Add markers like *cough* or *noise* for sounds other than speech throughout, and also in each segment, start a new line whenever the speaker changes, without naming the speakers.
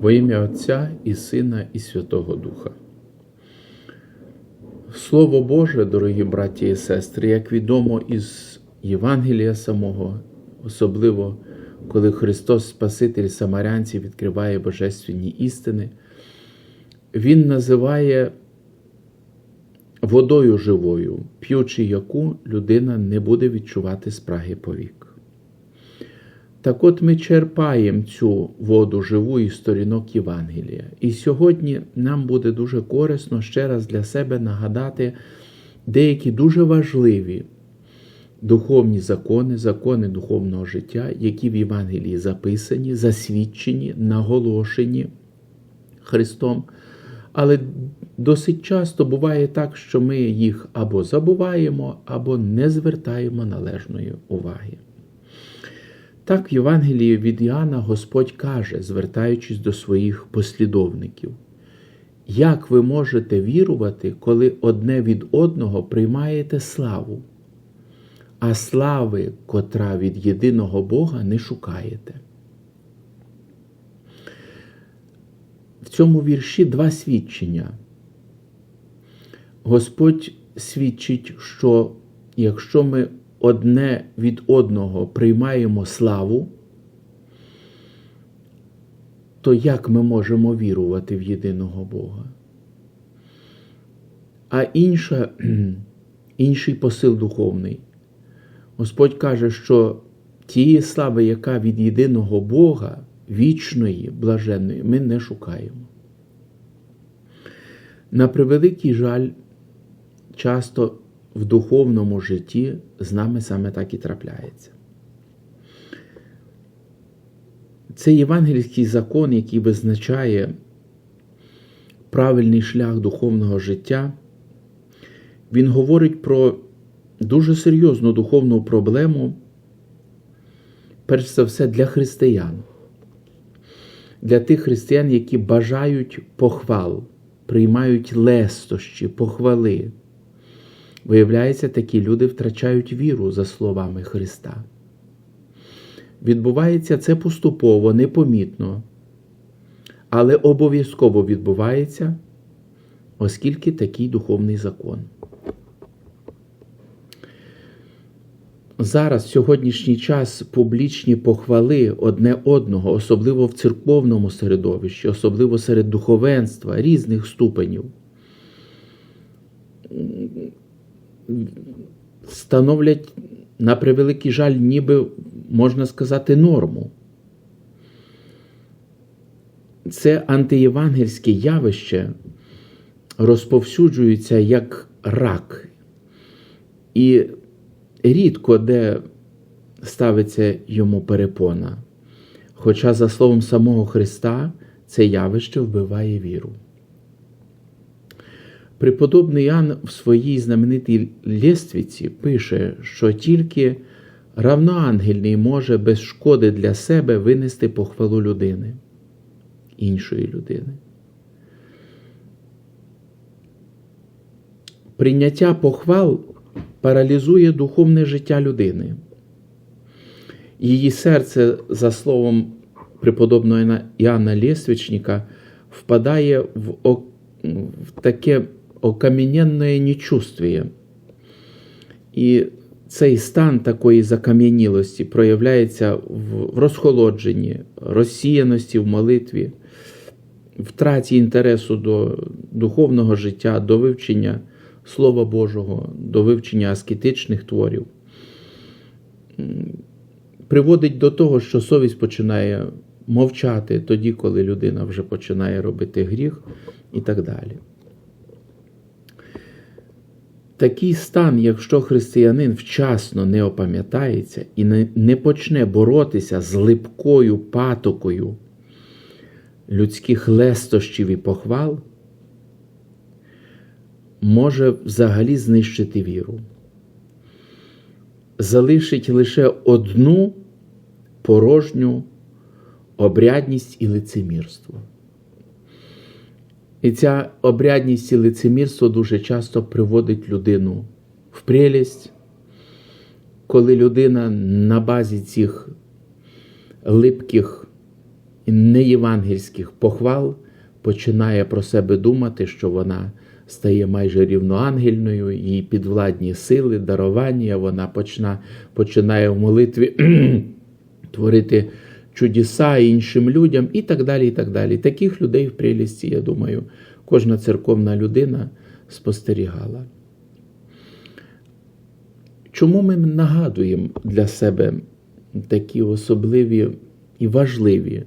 Во ім'я Отця і Сина, і Святого Духа. Слово Боже, дорогі браті і сестри, як відомо із Євангелія самого, особливо коли Христос, Спаситель Самарянців, відкриває божественні істини, Він називає водою живою, п'ючи яку людина не буде відчувати спраги повік. Так от ми черпаємо цю воду живу із сторінок Євангелія. І сьогодні нам буде дуже корисно ще раз для себе нагадати деякі дуже важливі духовні закони, закони духовного життя, які в Євангелії записані, засвідчені, наголошені Христом. Але досить часто буває так, що ми їх або забуваємо, або не звертаємо належної уваги. Так в Євангелії від Іоанна Господь каже, звертаючись до своїх послідовників, як ви можете вірувати, коли одне від одного приймаєте славу, а слави, котра від єдиного Бога, не шукаєте? В цьому вірші два свідчення. Господь свідчить, що якщо ми одне від одного приймаємо славу, то як ми можемо вірувати в єдиного Бога? А інша, *clears throat* інший посил духовний. Господь каже, що тієї слави, яка від єдиного Бога, вічної, блаженної, ми не шукаємо. На превеликий жаль, часто в духовному житті з нами саме так і трапляється. Це євангельський закон, який визначає правильний шлях духовного життя, він говорить про дуже серйозну духовну проблему, перш за все, для християн, для тих християн, які бажають похвал, приймають лестощі, похвали. Виявляється, такі люди втрачають віру за словами Христа. Відбувається це поступово, непомітно, але обов'язково відбувається, оскільки такий духовний закон. Зараз, в сьогоднішній час, публічні похвали одне одного, особливо в церковному середовищі, особливо серед духовенства різних ступенів становлять, на превеликий жаль, ніби можна сказати, норму. Це антиєвангельське явище розповсюджується як рак. І рідко де ставиться йому перепона. Хоча, за словом самого Христа, це явище вбиває віру. Преподобний Ян в своїй знаменитій лєствіці пише, що тільки равноангельний може без шкоди для себе винести похвалу людини, іншої людини. Прийняття похвал паралізує духовне життя людини. Її серце, за словом преподобного Іоанна Лєствічника, впадає в, в таке окам'яненне нечувствіє. І цей стан такої закам'янілості проявляється в розхолодженні, розсіяності в молитві, втраті інтересу до духовного життя, до вивчення Слова Божого, до вивчення аскетичних творів. Приводить до того, що совість починає мовчати тоді, коли людина вже починає робити гріх і так далі. Такий стан, якщо християнин вчасно не опам'ятається і не почне боротися з липкою патокою людських лестощів і похвал, може взагалі знищити віру. Залишить лише одну порожню обрядність і лицемірство. І ця обрядність і лицемірство дуже часто приводить людину в прелість, коли людина на базі цих липких і неєвангельських похвал починає про себе думати, що вона стає майже рівноангельною, їй підвладні сили, дарування, вона почина, починає в молитві *clears throat* творити чудеса іншим людям і так далі. і так далі. Таких людей в прелісті, я думаю, кожна церковна людина спостерігала. Чому ми нагадуємо для себе такі особливі і важливі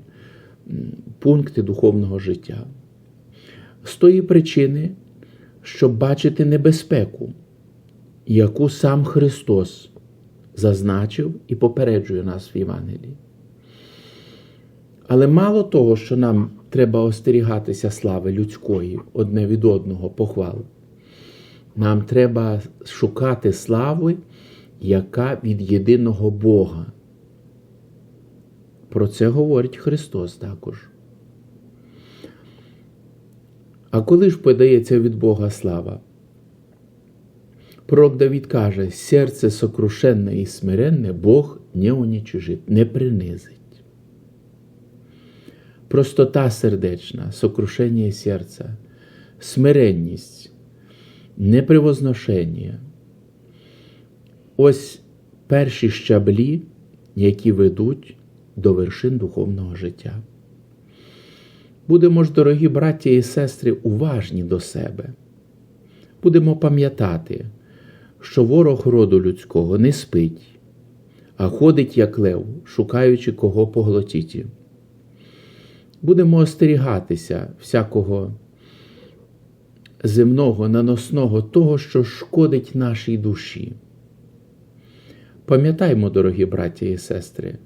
пункти духовного життя? З тої причини, щоб бачити небезпеку, яку сам Христос зазначив і попереджує нас в Євангелії. Але мало того, що нам треба остерігатися слави людської одне від одного похвал, нам треба шукати слави, яка від єдиного Бога. Про це говорить Христос також. А коли ж подається від Бога слава? Пророк Давід каже, серце сокрушенне і смиренне Бог не унічижить, не принизить. Простота сердечна, сокрушення серця, смиренність, непривозношення. Ось перші щаблі, які ведуть до вершин духовного життя. Будемо ж, дорогі браття і сестри, уважні до себе. Будемо пам'ятати, що ворог роду людського не спить, а ходить, як лев, шукаючи кого поглотіти. Будемо остерігатися всякого земного, наносного, того, що шкодить нашій душі. Пам'ятаймо, дорогі браття і сестри,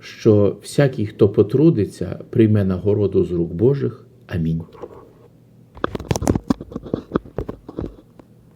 що всякий, хто потрудиться, прийме нагороду з рук Божих. Амінь.